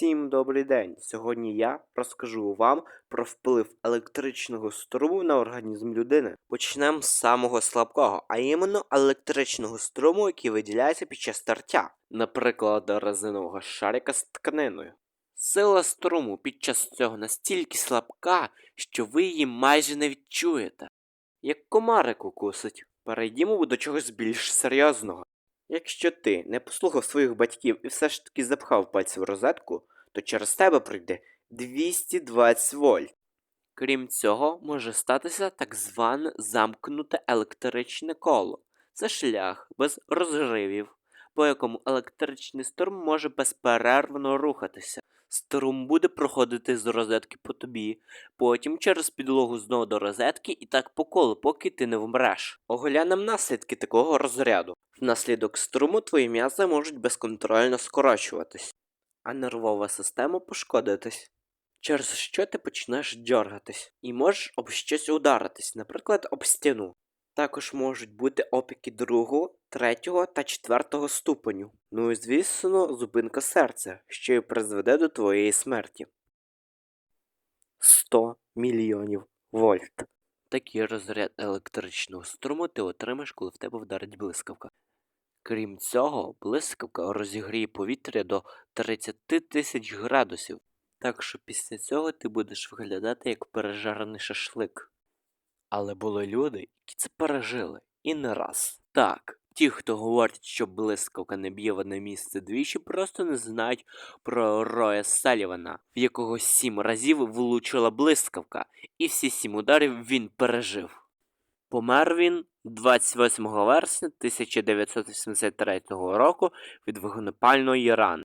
Всім добрий день! Сьогодні я розкажу вам про вплив електричного струму на організм людини. Почнемо з самого слабкого, а іменно електричного струму, який виділяється під час тертя, наприклад, резинового шарика з тканиною. Сила струму під час цього настільки слабка, що ви її майже не відчуєте. Як комарик укусить, перейдімо до чогось більш серйозного. Якщо ти не послухав своїх батьків і все ж таки запхав пальці в розетку, то через тебе пройде 220 вольт. Крім цього, може статися так зване замкнуте електричне коло. Це шлях без розривів, по якому електричний струм може безперервно рухатися. Струм буде проходити з розетки по тобі, потім через підлогу знову до розетки і так по колу, поки ти не вмреш. Оглянемо наслідки такого розряду. Внаслідок струму твої м'язи можуть безконтрольно скорочуватись, а нервова система пошкодитись. Через що ти почнеш дьоргатись і можеш об щось ударитись, наприклад, об стіну. Також можуть бути опіки другого, третього та четвертого ступеню. Ну і звісно, зупинка серця, що й призведе до твоєї смерті. 100 мільйонів вольт. Такий розряд електричного струму ти отримаєш, коли в тебе вдарить блискавка. Крім цього, блискавка розігріє повітря до 30 тисяч градусів, так що після цього ти будеш виглядати як пережарений шашлик. Але були люди, які це пережили, і не раз. Так, ті, хто говорять, що блискавка не б'є в одне місце двічі, просто не знають про Роя Салівана, в якого сім разів влучила блискавка, і всі сім ударів він пережив. Помер він 28 вересня 1983 року від вогнепальної рани.